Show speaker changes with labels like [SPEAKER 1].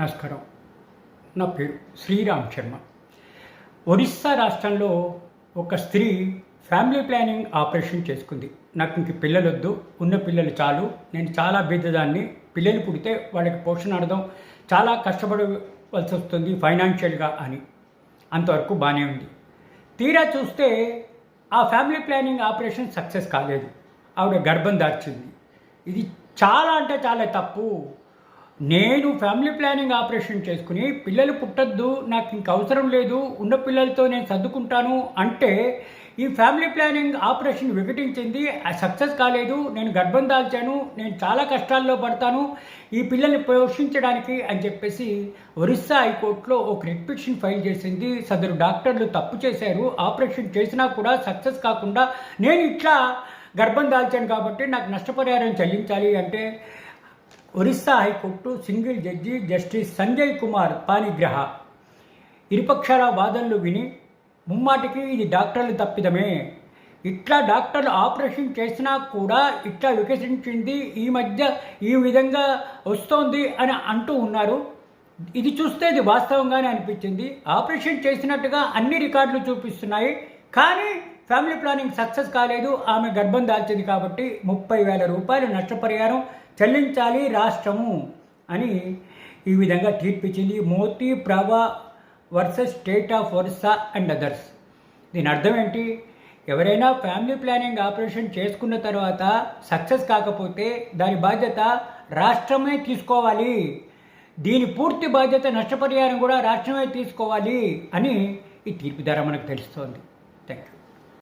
[SPEAKER 1] నమస్కారం. నా పేరు శ్రీరామ్ శర్మ. ఒరిస్సా రాష్ట్రంలో ఒక స్త్రీ ఫ్యామిలీ ప్లానింగ్ ఆపరేషన్ చేసుకుంది. నాకు ఇంక పిల్లలు వద్దు ఉన్న పిల్లలు చాలు. నేను చాలా బీదదాన్ని పిల్లలు పుడితే వాళ్ళకి పోషణ అర్థం. చాలా కష్టపడవలసి వస్తుంది ఫైనాన్షియల్గా అని. అంతవరకు బాగానే ఉంది. తీరా చూస్తే ఆ ఫ్యామిలీ ప్లానింగ్ ఆపరేషన్ సక్సెస్ కాలేదు. ఆవిడ గర్భం దాల్చింది ఇది చాలా అంటే చాలా తప్పు. నేను ఫ్యామిలీ ప్లానింగ్ ఆపరేషన్ చేసుకుని పిల్లలు పుట్టద్దు నాకు ఇంక అవసరం లేదు ఉన్న పిల్లలతో నేను సర్దుకుంటాను అంటే ఈ ఫ్యామిలీ ప్లానింగ్ ఆపరేషన్ వికటించింది. సక్సెస్ కాలేదు. నేను గర్భం దాల్చాను. నేను చాలా కష్టాల్లో పడతాను. ఈ పిల్లల్ని పోషించడానికి అని చెప్పేసి ఒరిస్సా హైకోర్టులో ఒక రిట్ ఫైల్ చేసింది. సదరు డాక్టర్లు తప్పు చేశారు. ఆపరేషన్ చేసినా కూడా సక్సెస్ కాకుండా నేను ఇట్లా గర్భం దాల్చాను కాబట్టి నాకు నష్టపరిహారం చెల్లించాలి అంటే Orissa high court single judge justice Sanjay Kumar Panigrahi. ఇరుపక్షాల వాదనలు విని ముమ్మాటికి ఇది డాక్టర్లు తప్పిదమే. ఇట్లా డాక్టర్లు ఆపరేషన్ చేసినా కూడా ఇట్లా వికసించింది ఈ మధ్య ఈ విధంగా వస్తోంది అని అంటూ ఉన్నారు. ఇది చూస్తే ఇది వాస్తవంగానే అనిపించింది. ఆపరేషన్ చేసినట్టుగా అన్ని రికార్డులు చూపిస్తున్నాయి. కానీ ఫ్యామిలీ ప్లానింగ్ సక్సెస్ కాలేదు. ఆమె గర్భం దాల్చింది కాబట్టి ముప్పై వేల రూపాయలు నష్టపరిహారం చెల్లించాలి రాష్ట్రము అని ఈ విధంగా తీర్పు ఇచ్చింది Moti Prabha versus state of Orissa and others. దీని అర్థం ఏంటి? ఎవరైనా ఫ్యామిలీ ప్లానింగ్ ఆపరేషన్ చేసుకున్న తర్వాత సక్సెస్ కాకపోతే దాని బాధ్యత రాష్ట్రమే తీసుకోవాలి. దీని పూర్తి బాధ్యత నష్టపరిహారం కూడా రాష్ట్రమే తీసుకోవాలి అని ఈ తీర్పు ద్వారా మనకు తెలుస్తోంది. Thank you